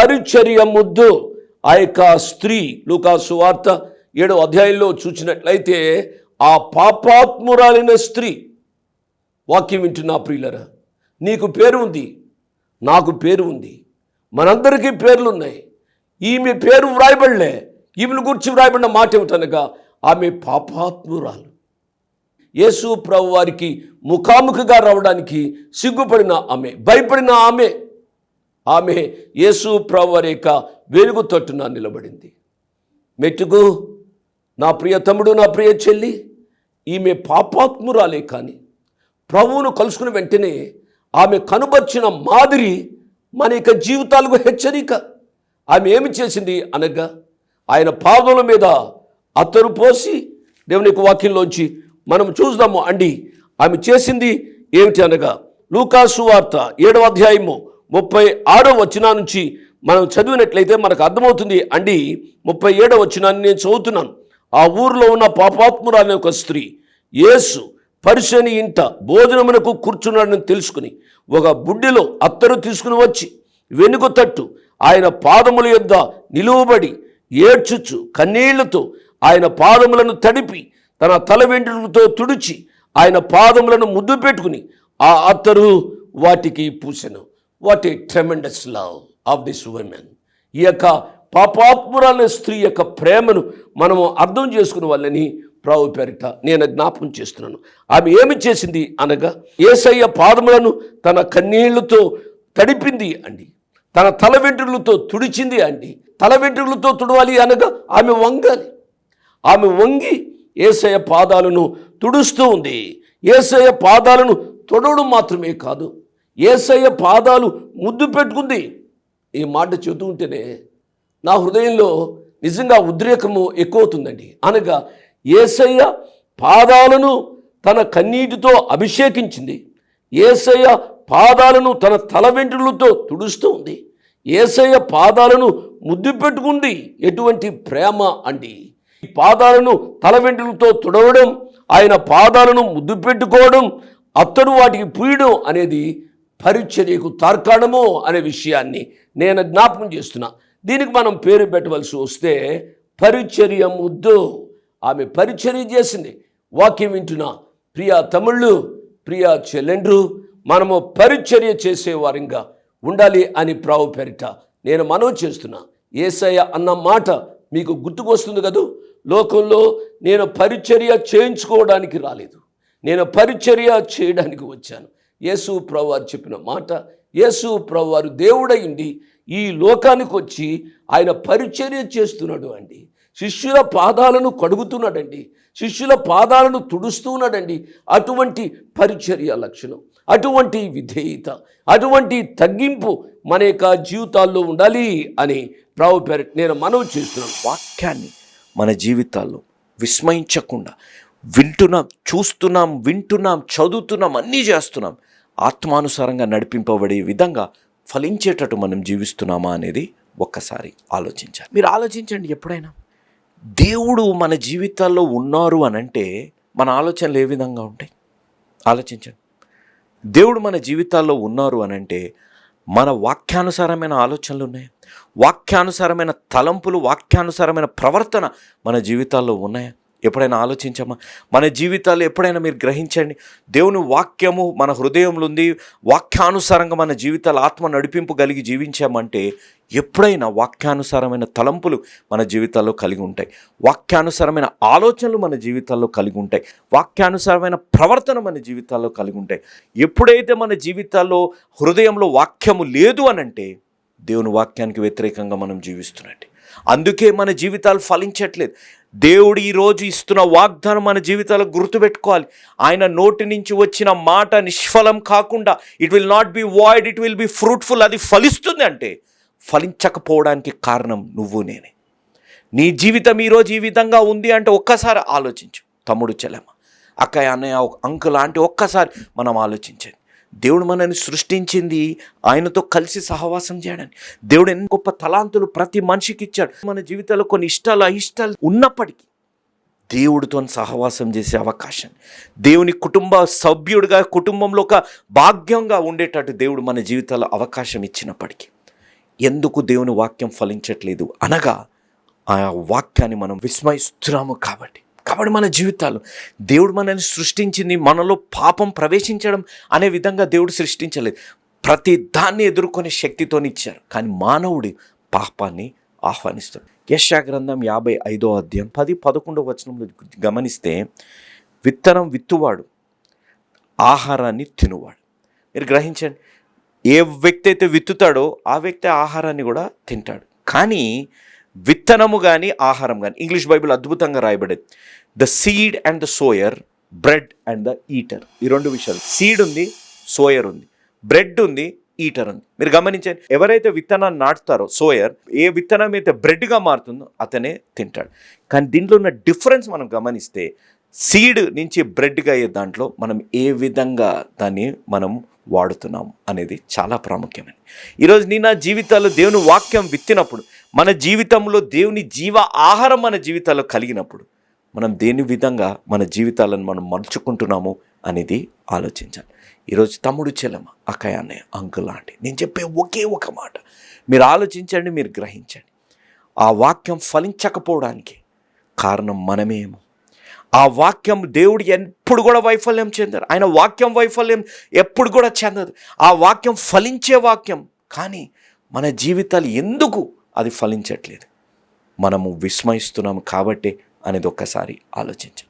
పరిచర్య ముద్దు. ఆ యొక్క స్త్రీ లూకాసు వార్త ఏడో అధ్యాయంలో చూసినట్లయితే ఆ పాపాత్మురాలైన స్త్రీ వాక్యం వింటున్నా ప్రియులరా నీకు పేరు ఉంది నాకు పేరు ఉంది మనందరికీ పేర్లు ఉన్నాయి ఈమె పేరు వ్రాయబడలే ఈమెను గురించి వ్రాయబడిన మాట ఏమిటనగా ఆమె పాపాత్మురాలు. యేసు ప్రభు వారికి ముఖాముఖిగా రావడానికి సిగ్గుపడిన ఆమె భయపడిన ఆమె. ఆమె యేసు ప్రభు యొక్క వెలుగు తట్టున నిలబడింది. మెట్టుకు నా ప్రియ తమ్ముడు నా ప్రియ చెల్లి ఈమె పాపాత్మురాలే కానీ ప్రభువును కలుసుకున్న వెంటనే ఆమె కనుబర్చిన మాదిరి మన యొక్క జీవితాలకు హెచ్చరిక. ఆమె ఏమి చేసింది అనగా ఆయన పాదముల మీద అత్తరు పోసి దేవుని యొక్క వాక్యంలోంచి మనం చూద్దాము. అండి ఆమె చేసింది ఏమిటి అనగా లూకాసు వార్త ఏడవ అధ్యాయము ముప్పై ఆరో వచనా నుంచి మనం చదివినట్లయితే మనకు అర్థమవుతుంది అండి ముప్పై ఏడో వచనాన్ని నేను చదువుతున్నాను. ఆ ఊరిలో ఉన్న పాపాత్మురాలనే ఒక స్త్రీ యేసు పరిశని ఇంట భోజనమునకు కూర్చున్నాడని తెలుసుకుని ఒక బుడ్డిలో అత్తరు తీసుకుని వచ్చి వెనుక తట్టు ఆయన పాదముల యొద్ద నిలువబడి ఏడ్చుచు కన్నీళ్ళతో ఆయన పాదములను తడిపి తన తల వెంట్రుకతో తుడిచి ఆయన పాదములను ముద్దు పెట్టుకుని ఆ అత్తరు వాటికి పూసెను. What a tremendous love of this women ఈ యొక్క పాపాత్మురాల స్త్రీ యొక్క ప్రేమను మనము అర్థం చేసుకున్న వాళ్ళని ప్రావు పేరిట నేను జ్ఞాపకం చేస్తున్నాను. ఆమె ఏమి చేసింది అనగా ఏసయ్య పాదములను తన కన్నీళ్ళతో తడిపింది అండి. తన తల వెంట్రులతో తుడిచింది అండి. తల వెంట్రులతో తుడవాలి అనగా ఆమె వంగాలి. ఆమె వంగి ఏసయ్య పాదాలను తుడుస్తూ ఉంది. ఏసయ్య పాదాలను తొడవడం మాత్రమే కాదు ఏసయ్య పాదాలు ముద్దు పెట్టుకుంది. ఈ మాట చెబుతూ ఉంటేనే నా హృదయంలో నిజంగా ఉద్రేకము ఎక్కువవుతుందండి. అనగా ఏసయ్య పాదాలను తన కన్నీటితో అభిషేకించింది. ఏసయ్య పాదాలను తన తల వెంట్రులతో తుడుస్తూ ఉంది. ఏసయ్య పాదాలను ముద్దు పెట్టుకుంది. ఎటువంటి ప్రేమ అండి. ఈ పాదాలను తల వెంట్రులతో తుడవడం ఆయన పాదాలను ముద్దు పెట్టుకోవడం అత్తడు వాటికి పూయడం అనేది పరిచర్యకు తార్కాణము అనే విషయాన్ని నేను జ్ఞాపకం చేస్తున్నా. దీనికి మనం పేరు పెట్టవలసి వస్తే పరిచర్య ముద్దు. ఆమె పరిచర్య చేసింది. వాక్యం వింటున్నా ప్రియా తమిళ్ళు ప్రియా చెల్లెండ్రు మనము పరిచర్య చేసేవారంగా ఉండాలి అని ప్రావు పెరిట నేను మనవి చేస్తున్నా. ఏసయ్య అన్న మాట మీకు గుర్తుకొస్తుంది కదూ? లోకంలో నేను పరిచర్య చేయించుకోవడానికి రాలేదు. నేను పరిచర్య చేయడానికి వచ్చాను. యేసు ప్రభువారు చెప్పిన మాట యేసు ప్రభువారు దేవుడయిండి ఈ లోకానికి వచ్చి ఆయన పరిచర్య చేస్తున్నాడు అండి. శిష్యుల పాదాలను కడుగుతున్నాడండి. శిష్యుల పాదాలను తుడుస్తున్నాడండి. అటువంటి పరిచర్య లక్షణం అటువంటి విధేయత అటువంటి తగ్గింపు మన యొక్క జీవితాల్లో ఉండాలి అని ప్రభు పేరు నేను మనవి చేస్తున్నాను. వాక్యాన్ని మన జీవితాల్లో విస్మయించకుండా వింటున్నాం చూస్తున్నాం వింటున్నాం చదువుతున్నాం అన్నీ చేస్తున్నాం. ఆత్మానుసారంగా నడిపింపబడే విధంగా ఫలించేటట్టు మనం జీవిస్తున్నామా అనేది ఒక్కసారి ఆలోచించాలి. మీరు ఆలోచించండి ఎప్పుడైనా. దేవుడు మన జీవితాల్లో ఉన్నారు అని అంటే మన ఆలోచనలు ఏ విధంగా ఉంటాయి? ఆలోచించండి. దేవుడు మన జీవితాల్లో ఉన్నారు అని అంటే మన వాక్యానుసారమైన ఆలోచనలు ఉన్నాయి? వాక్యానుసారమైన తలంపులు వాక్యానుసారమైన ప్రవర్తన మన జీవితాల్లో ఉన్నాయా? ఎప్పుడైనా ఆలోచించమా మన జీవితాలు ఎప్పుడైనా మీరు గ్రహించండి. దేవుని వాక్యము మన హృదయంలో ఉంది వాక్యానుసారంగా మన జీవితాలు ఆత్మ నడిపింపు కలిగి జీవించామంటే ఎప్పుడైనా వాక్యానుసారమైన తలంపులు మన జీవితాల్లో కలిగి ఉంటాయి. వాక్యానుసారమైన ఆలోచనలు మన జీవితాల్లో కలిగి ఉంటాయి. వాక్యానుసారమైన ప్రవర్తన మన జీవితాల్లో కలిగి ఉంటాయి. ఎప్పుడైతే మన జీవితాల్లో హృదయంలో వాక్యము లేదు అనంటే దేవుని వాక్యానికి వ్యతిరేకంగా మనం జీవిస్తున్నట్టు. అందుకే మన జీవితాలు ఫలించట్లేదు. దేవుడు ఈరోజు ఇస్తున్న వాగ్దానం మన జీవితాలకు గుర్తుపెట్టుకోవాలి. ఆయన నోటి నుంచి వచ్చిన మాట నిష్ఫలం కాకుండా it will not be void it will be fruitful అది ఫలిస్తుంది అంటే ఫలించకపోవడానికి కారణం నువ్వు నేనే. నీ జీవితం ఈరోజు ఈ విధంగా ఉంది అంటే ఒక్కసారి ఆలోచించు. తమ్ముడు చెల్లెమ్మ అక్కయ్య అన్నయ్య అంకుల్ అంటే ఒక్కసారి మనం ఆలోచించండి. దేవుడు మనల్ని సృష్టించింది ఆయనతో కలిసి సహవాసం చేయడానికి. దేవుడు ఎన్ని గొప్ప తలాంతులు ప్రతి మనిషికి ఇచ్చాడు. మన జీవితంలో కొన్ని ఇష్టాలు అయిష్టాలు ఉన్నప్పటికీ దేవుడితో సహవాసం చేసే అవకాశం దేవుని కుటుంబ సభ్యుడిగా కుటుంబంలో ఒక భాగ్యంగా ఉండేటట్టు దేవుడు మన జీవితాల్లో అవకాశం ఇచ్చినప్పటికీ ఎందుకు దేవుని వాక్యం ఫలించట్లేదు అనగా ఆ వాక్యాన్ని మనం విస్మయిస్తున్నాము కాబట్టి. కాబట్టి మన జీవితాలు. దేవుడు మనల్ని సృష్టించింది మనలో పాపం ప్రవేశించడం అనే విధంగా దేవుడు సృష్టించలేదు. ప్రతి దాన్ని ఎదుర్కొనే శక్తితోని ఇచ్చారు. కానీ మానవుడి పాపాన్ని ఆహ్వానిస్తాడు. యశా గ్రంథం యాభై ఐదో అధ్యాయం పది పదకొండవ వచనంలో గమనిస్తే విత్తనం విత్తువాడు ఆహారాన్ని తినువాడు. మీరు గ్రహించండి ఏ వ్యక్తి అయితే విత్తుతాడో ఆ వ్యక్తి ఆహారాన్ని కూడా తింటాడు. కానీ విత్తనము కానీ ఆహారం కానీ ఇంగ్లీష్ బైబిల్ అద్భుతంగా రాయబడేది. The seed and the sower bread and the eater ఈ రెండు విషయాలు. సీడ్ ఉంది సోయర్ ఉంది. బ్రెడ్ ఉంది ఈటర్ ఉంది. మీరు గమనించండి ఎవరైతే విత్తనాన్ని నాటుతారో సోయర్ ఏ విత్తనం అయితే బ్రెడ్గా మారుతుందో అతనే తింటాడు. కానీ దీంట్లో ఉన్న డిఫరెన్స్ మనం గమనిస్తే సీడ్ నుంచి బ్రెడ్గా అయ్యే దాంట్లో మనం ఏ విధంగా దాన్ని మనం వాడుతున్నాం అనేది చాలా ప్రాముఖ్యమైనది. ఈరోజు నీ నా జీవితాల్లో దేవుని వాక్యం విత్తినప్పుడు మన జీవితంలో దేవుని జీవ ఆహారం మన జీవితాల్లో కలిగినప్పుడు మనం దేని విధంగా మన జీవితాలను మనం మలుచుకుంటున్నాము అనేది ఆలోచించాలి. ఈరోజు తమ్ముడు చెల్లెమ్మ అక్కయ్య అన్నయ్య అంకుల్ ఆంటి నేను చెప్పే ఒకే ఒక మాట. మీరు ఆలోచించండి మీరు గ్రహించండి. ఆ వాక్యం ఫలించకపోవడానికి కారణం మనమేమో. ఆ వాక్యం దేవుడు ఎప్పుడు కూడా వైఫల్యం చెందరు. ఆయన వాక్యం వైఫల్యం ఎప్పుడు కూడా చెందదు. ఆ వాక్యం ఫలించే వాక్యం. కానీ మన జీవితాలు ఎందుకు అది ఫలించట్లేదు. మనము విస్మయిస్తున్నాము కాబట్టి అనేది ఒక్కసారి ఆలోచించండి.